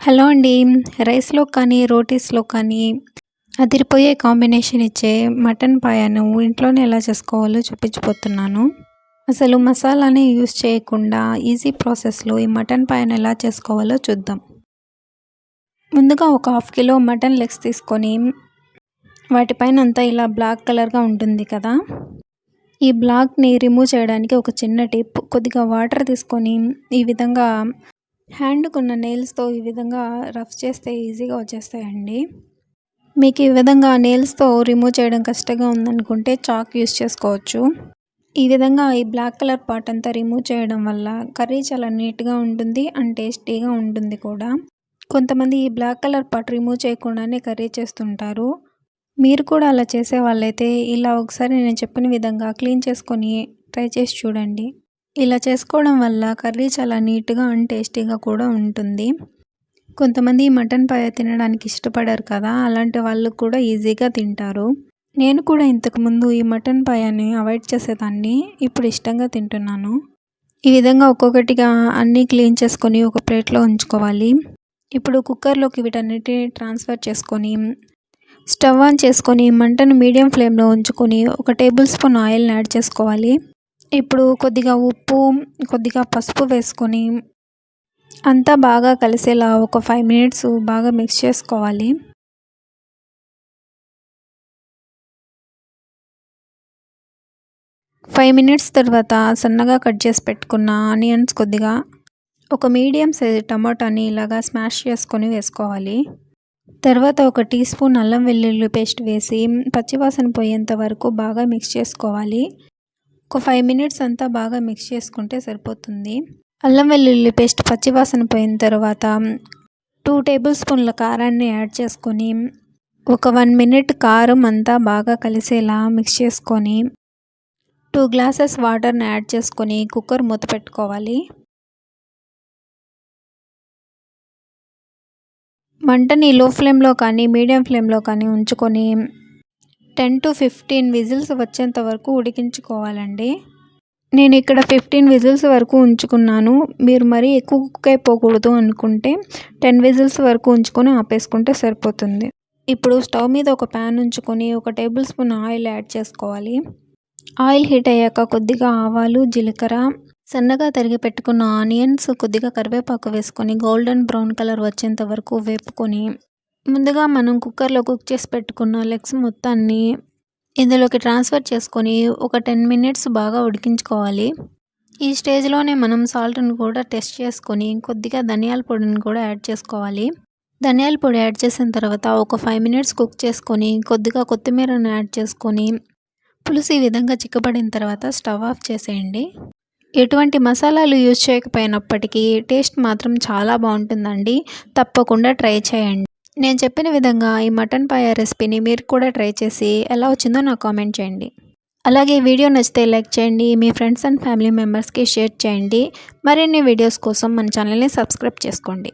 Hello అండి. రైస్లో కానీ రోటీస్లో కానీ అదిరిపోయే కాంబినేషన్ ఇచ్చే మటన్ పాయాను ఇంట్లోనే ఎలా చేసుకోవాలో చూపించిపోతున్నాను అసలు మసాలాని యూస్ చేయకుండా ఈజీ ప్రాసెస్లో ఈ మటన్ పాయను ఎలా చేసుకోవాలో చూద్దాం. ముందుగా ఒక హాఫ్ కిలో మటన్ లెగ్స్ తీసుకొని వాటిపైన అంతా ఇలా బ్లాక్ కలర్గా ఉంటుంది కదా. ఈ బ్లాక్ని రిమూవ్ చేయడానికి ఒక చిన్న టిప్ కొద్దిగా వాటర్ తీసుకొని ఈ విధంగా హ్యాండ్కున్న నెయిల్స్తో ఈ విధంగా రఫ్ చేస్తే ఈజీగా వచ్చేస్తాయండి. మీకు ఈ విధంగా నెయిల్స్తో రిమూవ్ చేయడం కష్టంగా ఉందనుకుంటే చాక్ యూస్ చేసుకోవచ్చు. ఈ విధంగా ఈ బ్లాక్ కలర్ పార్ట్ అంతా రిమూవ్ చేయడం వల్ల కర్రీ చాలా నీట్గా ఉంటుంది అండ్ టేస్టీగా ఉంటుంది కూడా. కొంతమంది ఈ బ్లాక్ కలర్ పార్ట్ రిమూవ్ చేయకుండానే కర్రీ చేస్తుంటారు. మీరు కూడా అలా చేసే వాళ్ళైతే ఇలా ఒకసారి నేను చెప్పిన విధంగా క్లీన్ చేసుకొని ట్రై చేసి చూడండి. ఇలా చేసుకోవడం వల్ల కర్రీ చాలా నీట్గా అండ్ టేస్టీగా కూడా ఉంటుంది. కొంతమంది మటన్ పాయ తినడానికి ఇష్టపడరు కదా అలాంటి వాళ్ళు కూడా ఈజీగా తింటారు. నేను కూడా ఇంతకుముందు ఈ మటన్ పాయాన్ని అవాయిడ్ చేసేదాన్ని ఇప్పుడు ఇష్టంగా తింటున్నాను. ఈ విధంగా ఒక్కొక్కటిగా అన్నీ క్లీన్ చేసుకొని ఒక ప్లేట్లో ఉంచుకోవాలి. ఇప్పుడు కుక్కర్లోకి వీటన్నిటిని ట్రాన్స్ఫర్ చేసుకొని స్టవ్ ఆన్ చేసుకొని మంటను మీడియం ఫ్లేమ్లో ఉంచుకొని ఒక టేబుల్ స్పూన్ ఆయిల్ని యాడ్ చేసుకోవాలి. ఇప్పుడు కొద్దిగా ఉప్పు కొద్దిగా పసుపు వేసుకొని అంతా బాగా కలిసేలా ఒక ఫైవ్ మినిట్స్ బాగా మిక్స్ చేసుకోవాలి. ఫైవ్ మినిట్స్ తర్వాత సన్నగా కట్ చేసి పెట్టుకున్న ఆనియన్స్ కొద్దిగా ఒక మీడియం సైజ్ టమాటాని ఇలాగా స్మాష్ చేసుకొని వేసుకోవాలి. తర్వాత ఒక టీ స్పూన్ అల్లం వెల్లుల్లి పేస్ట్ వేసి పచ్చివాసన పోయేంత వరకు బాగా మిక్స్ చేసుకోవాలి. ఒక ఫైవ్ మినిట్స్ అంతా బాగా మిక్స్ చేసుకుంటే సరిపోతుంది. అల్లం వెల్లుల్లి పేస్ట్ పచ్చివాసన పోయిన తర్వాత టూ టేబుల్ స్పూన్ల కారాన్ని యాడ్ చేసుకొని ఒక వన్ మినిట్ కారం అంతా బాగా కలిసేలా మిక్స్ చేసుకొని టూ గ్లాసెస్ వాటర్ని యాడ్ చేసుకొని కుక్కర్ మూత పెట్టుకోవాలి. మంటని లో ఫ్లేమ్లో కానీ మీడియం ఫ్లేమ్లో కానీ ఉంచుకొని టెన్ టు ఫిఫ్టీన్ విజిల్స్ వచ్చేంత వరకు ఉడికించుకోవాలండి. నేను ఇక్కడ ఫిఫ్టీన్ విజిల్స్ వరకు ఉంచుకున్నాను. మీరు మరీ ఎక్కువ కుక్ అయిపోకూడదు అనుకుంటే టెన్ విజిల్స్ వరకు ఉంచుకొని ఆపేసుకుంటే సరిపోతుంది. ఇప్పుడు స్టవ్ మీద ఒక ప్యాన్ ఉంచుకొని ఒక టేబుల్ స్పూన్ ఆయిల్ యాడ్ చేసుకోవాలి. ఆయిల్ హీట్ అయ్యాక కొద్దిగా ఆవాలు జీలకర్ర సన్నగా తరిగి పెట్టుకున్న ఆనియన్స్ కొద్దిగా కరివేపాకు వేసుకొని గోల్డెన్ బ్రౌన్ కలర్ వచ్చేంత వరకు వేపుకొని ముందుగా మనం కుక్కర్లో కుక్ చేసి పెట్టుకున్న లెగ్స్ మొత్తాన్ని ఇందులోకి ట్రాన్స్ఫర్ చేసుకొని ఒక టెన్ మినిట్స్ బాగా ఉడికించుకోవాలి. ఈ స్టేజ్లోనే మనం సాల్ట్ని కూడా టెస్ట్ చేసుకొని కొద్దిగా ధనియాల పొడిని కూడా యాడ్ చేసుకోవాలి. ధనియాల పొడి యాడ్ చేసిన తర్వాత ఒక ఫైవ్ మినిట్స్ కుక్ చేసుకొని కొద్దిగా కొత్తిమీరను యాడ్ చేసుకొని పులుసు ఈ విధంగా చిక్కబడిన తర్వాత స్టవ్ ఆఫ్ చేసేయండి. ఎటువంటి మసాలాలు యూజ్ చేయకపోయినప్పటికీ టేస్ట్ మాత్రం చాలా బాగుంటుందండి. తప్పకుండా ట్రై చేయండి. నేను చెప్పిన విధంగా ఈ మటన్ పాయ రెసిపీని మీరు కూడా ట్రై చేసి ఎలా వచ్చిందో నాకు కామెంట్ చేయండి. అలాగే వీడియో నచ్చితే లైక్ చేయండి మీ ఫ్రెండ్స్ అండ్ ఫ్యామిలీ మెంబర్స్కి షేర్ చేయండి. మరిన్ని వీడియోస్ కోసం మన ఛానల్ని సబ్స్క్రైబ్ చేసుకోండి.